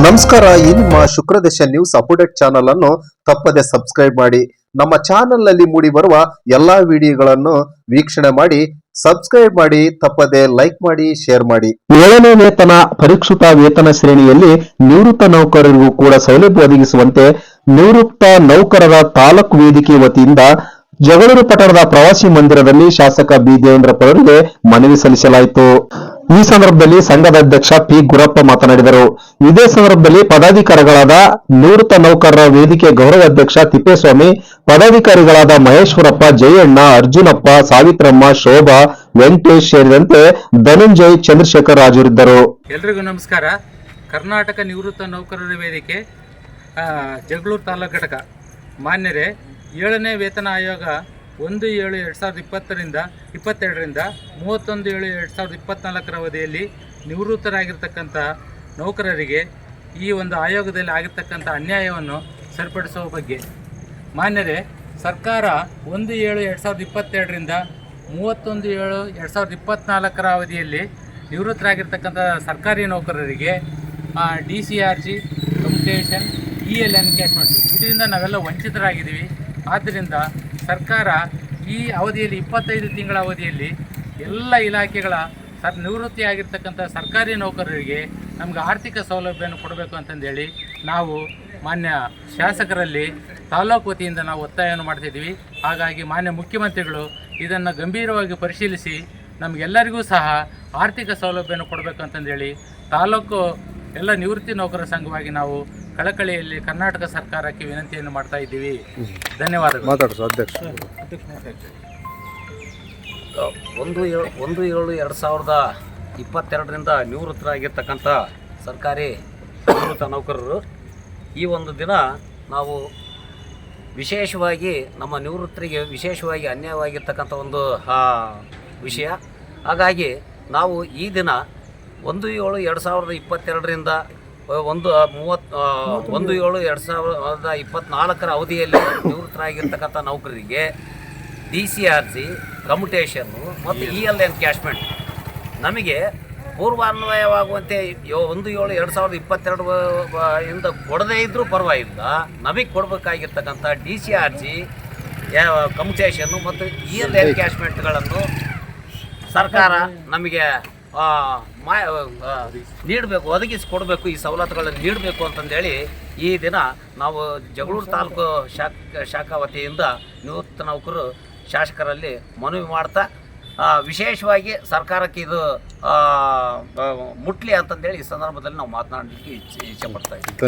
ನಮಸ್ಕಾರ, ಈ ನಿಮ್ಮ ಶುಕ್ರದೇಶ ನ್ಯೂಸ್ ಅಪ್ಡೇಟ್ ಚಾನಲ್ ಅನ್ನು ತಪ್ಪದೆ ಸಬ್ಸ್ಕ್ರೈಬ್ ಮಾಡಿ. ನಮ್ಮ ಚಾನೆಲ್ನಲ್ಲಿ ಮೂಡಿ ಬರುವ ಎಲ್ಲಾ ವಿಡಿಯೋಗಳನ್ನು ವೀಕ್ಷಣೆ ಮಾಡಿ ಸಬ್ಸ್ಕ್ರೈಬ್ ಮಾಡಿ, ತಪ್ಪದೆ ಲೈಕ್ ಮಾಡಿ ಶೇರ್ ಮಾಡಿ. ಏಳನೇ ವೇತನ ಪರಿಷ್ಕೃತ ವೇತನ ಶ್ರೇಣಿಯಲ್ಲಿ ನಿವೃತ್ತ ನೌಕರರಿಗೂ ಕೂಡ ಸೌಲಭ್ಯ ಒದಗಿಸುವಂತೆ ನಿವೃತ್ತ ನೌಕರರ ತಾಲೂಕು ವೇದಿಕೆ ವತಿಯಿಂದ ಜಗಳೂರು ಪಟ್ಟಣದ ಪ್ರವಾಸಿ ಮಂದಿರದಲ್ಲಿ ಶಾಸಕ ಬಿ ದೇವೇಂದ್ರಪ್ಪ ಅವರಿಗೆ ಮನವಿ ಸಲ್ಲಿಸಲಾಯಿತು. ಈ ಸಂದರ್ಭದಲ್ಲಿ ಸಂಘದ ಅಧ್ಯಕ್ಷ ಪಿ ಗುರಪ್ಪ ಮಾತನಾಡಿದರು. ಇದೇ ಸಂದರ್ಭದಲ್ಲಿ ಪದಾಧಿಕಾರಿಗಳಾದ ನಿವೃತ್ತ ನೌಕರರ ವೇದಿಕೆ ಗೌರವ ಅಧ್ಯಕ್ಷ ತಿಪ್ಪೇಸ್ವಾಮಿ, ಪದಾಧಿಕಾರಿಗಳಾದ ಮಹೇಶ್ವರಪ್ಪ, ಜಯಣ್ಣ, ಅರ್ಜುನಪ್ಪ, ಸಾವಿತ್ರಮ್ಮ, ಶೋಭಾ, ವೆಂಕಟೇಶ್ ಸೇರಿದಂತೆ ಧನಂಜಯ್, ಚಂದ್ರಶೇಖರ್ ರಾಜರಿದ್ದರು ಎಲ್ರಿಗೂ ನಮಸ್ಕಾರ. ಕರ್ನಾಟಕ ನಿವೃತ್ತ ನೌಕರರ ವೇದಿಕೆ ಜಗಳೂರು ತಾಲೂಕು ಘಟಕ ಮಾನ್ಯರೇ ಏಳನೇ ವೇತನ ಆಯೋಗ ಒಂದು ಏಳು ಎರಡು ಸಾವಿರದ ಇಪ್ಪತ್ತರಿಂದ, ಇಪ್ಪತ್ತೆರಡರಿಂದ ಮೂವತ್ತೊಂದು ಏಳು ಎರಡು ಸಾವಿರದ ಇಪ್ಪತ್ತ್ನಾಲ್ಕರ ಅವಧಿಯಲ್ಲಿ ನಿವೃತ್ತರಾಗಿರ್ತಕ್ಕಂಥ ನೌಕರರಿಗೆ ಈ ಒಂದು ಆಯೋಗದಲ್ಲಿ ಆಗಿರ್ತಕ್ಕಂಥ ಅನ್ಯಾಯವನ್ನು ಸರಿಪಡಿಸುವ ಬಗ್ಗೆ. ಮಾನ್ಯರೇ, ಸರ್ಕಾರ ಒಂದು ಏಳು ಎರಡು ಸಾವಿರದ ಇಪ್ಪತ್ತೆರಡರಿಂದ ಮೂವತ್ತೊಂದು ಏಳು ಎರಡು ಸಾವಿರದ ಇಪ್ಪತ್ತ್ನಾಲ್ಕರ ಅವಧಿಯಲ್ಲಿ ನಿವೃತ್ತರಾಗಿರ್ತಕ್ಕಂಥ ಸರ್ಕಾರಿ ನೌಕರರಿಗೆ D C R G commutation E L encashment ಇದರಿಂದ ನಾವೆಲ್ಲ ವಂಚಿತರಾಗಿದ್ದೀವಿ. ಆದ್ದರಿಂದ ಸರ್ಕಾರ ಈ ಅವಧಿಯಲ್ಲಿ ಇಪ್ಪತ್ತೈದು ತಿಂಗಳ ಅವಧಿಯಲ್ಲಿ ಎಲ್ಲ ಇಲಾಖೆಗಳ ಸರ್ ನಿವೃತ್ತಿಯಾಗಿರ್ತಕ್ಕಂಥ ಸರ್ಕಾರಿ ನೌಕರರಿಗೆ ನಮ್ಗೆ ಆರ್ಥಿಕ ಸೌಲಭ್ಯವನ್ನು ಕೊಡಬೇಕು ಅಂತಂದೇಳಿ ನಾವು ಮಾನ್ಯ ಶಾಸಕರಲ್ಲಿ ತಾಲೂಕು ವತಿಯಿಂದ ನಾವು ಒತ್ತಾಯವನ್ನು ಮಾಡ್ತಿದ್ದೀವಿ. ಹಾಗಾಗಿ ಮಾನ್ಯ ಮುಖ್ಯಮಂತ್ರಿಗಳು ಇದನ್ನು ಗಂಭೀರವಾಗಿ ಪರಿಶೀಲಿಸಿ ನಮಗೆಲ್ಲರಿಗೂ ಸಹ ಆರ್ಥಿಕ ಸೌಲಭ್ಯವನ್ನು ಕೊಡಬೇಕು ಅಂತಂದೇಳಿ ತಾಲೂಕು ಎಲ್ಲ ನಿವೃತ್ತಿ ನೌಕರರ ಸಂಘವಾಗಿ ನಾವು ಕಳಕಳಿಯಲ್ಲಿ ಕರ್ನಾಟಕ ಸರ್ಕಾರಕ್ಕೆ ವಿನಂತಿಯನ್ನು ಮಾಡ್ತಾ ಇದ್ದೀವಿ. ಧನ್ಯವಾದಗಳು. ಮಾತಾಡೋದು ಅಧ್ಯಕ್ಷ. ಒಂದು ಏಳು ಒಂದು ಏಳು ಎರಡು ಸಾವಿರದ ಇಪ್ಪತ್ತೆರಡರಿಂದ ನಿವೃತ್ತರಾಗಿರ್ತಕ್ಕಂಥ ಸರ್ಕಾರಿ ನಿವೃತ್ತ ನೌಕರರು ಈ ಒಂದು ದಿನ ನಾವು ವಿಶೇಷವಾಗಿ ನಮ್ಮ ನಿವೃತ್ತರಿಗೆ ವಿಶೇಷವಾಗಿ ಅನ್ಯಾಯವಾಗಿರ್ತಕ್ಕಂಥ ಒಂದು ಆ, ವಿಷಯ. ಹಾಗಾಗಿ ನಾವು ಈ ದಿನ ಒಂದು ಏಳು ಎರಡು ಸಾವಿರದ ಇಪ್ಪತ್ತೆರಡರಿಂದ ಒಂದು ಮೂವತ್ತು ಒಂದು ಏಳು ಎರಡು ಸಾವಿರದ ಇಪ್ಪತ್ತ್ನಾಲ್ಕರ ಅವಧಿಯಲ್ಲಿ ನಿವೃತ್ತರಾಗಿರ್ತಕ್ಕಂಥ ನೌಕರರಿಗೆ D C R C commutation ಮತ್ತು ಇ ಎಲ್ ಎನ್ಕ್ಯಾಶ್ಮೆಂಟ್ ನಮಗೆ ಪೂರ್ವಾನ್ವಯವಾಗುವಂತೆ ಒಂದು ಏಳು ಎರಡು ಸಾವಿರದ ಇಪ್ಪತ್ತೆರಡು ಇಂದ ಕೊಡದೇ ಇದ್ದರೂ ಪರವಾಗಿಲ್ಲ. ನಮಗೆ ಕೊಡಬೇಕಾಗಿರ್ತಕ್ಕಂಥ ಡಿ ಸಿ ಆರ್ ಸಿ ಕಮ್ಯುಟೇಷನ್ನು ಮತ್ತು ಇ ಎಲ್ ಎನ್ಕ್ಯಾಶ್ಮೆಂಟ್ಗಳನ್ನು ಸರ್ಕಾರ ನಮಗೆ ನೀಡಬೇಕು ಒದಗಿಸಿ ಕೊಡಬೇಕು ಈ ಸವಲತ್ತುಗಳನ್ನು ನೀಡಬೇಕು ಅಂತಂದೇಳಿ ಈ ದಿನ ನಾವು ಜಗಳೂರು ತಾಲೂಕು ಶಾಖ ಶಾಖಾ ವತಿಯಿಂದ ನಿವೃತ್ತ ನೌಕರು ಶಾಸಕರಲ್ಲಿ ಮನವಿ ಮಾಡ್ತಾ ವಿಶೇಷವಾಗಿ ಸರ್ಕಾರಕ್ಕೆ ಇದು ಮುಟ್ಲಿ ಅಂತಂದೇಳಿ ಈ ಸಂದರ್ಭದಲ್ಲಿ ನಾವು ಮಾತನಾಡಲಿಕ್ಕೆ ಇಚ್ಛೆ ಇಚ್ಛೆ ಪಡ್ತಾ ಇದ್ದೀವಿ.